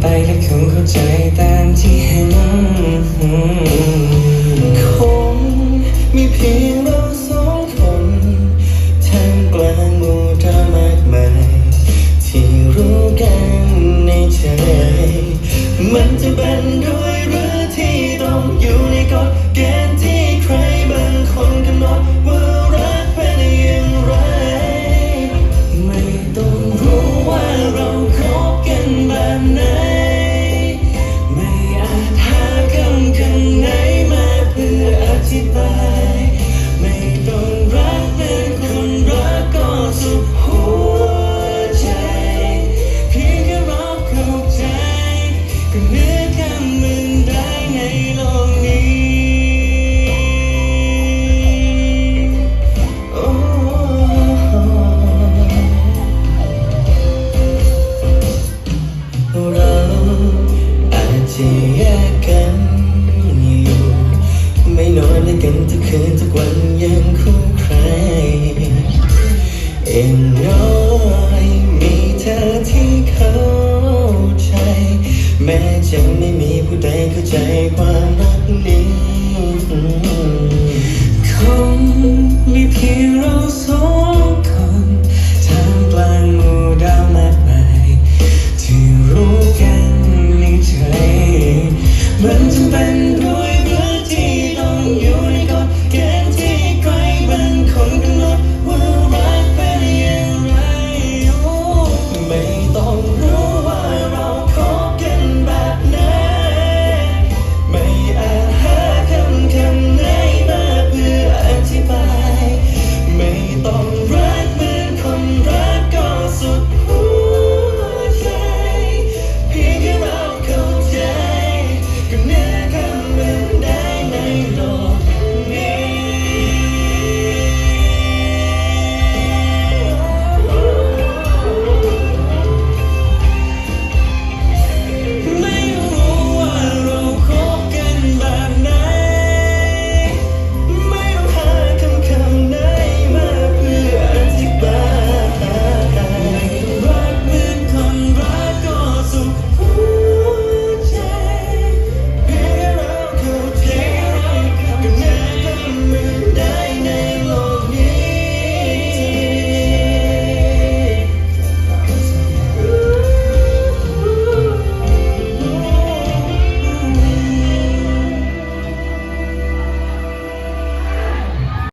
ไปและคงเข้าใจตามที่เห็น อย่างน้อยมีเธอที่เข้าใจ แม้จะไม่มีผู้ใดเข้าใจความรักนี้คงมีเพียงเราสองคนท่ามกลางหมู่ดาวมากมายที่รู้กันในใจมัน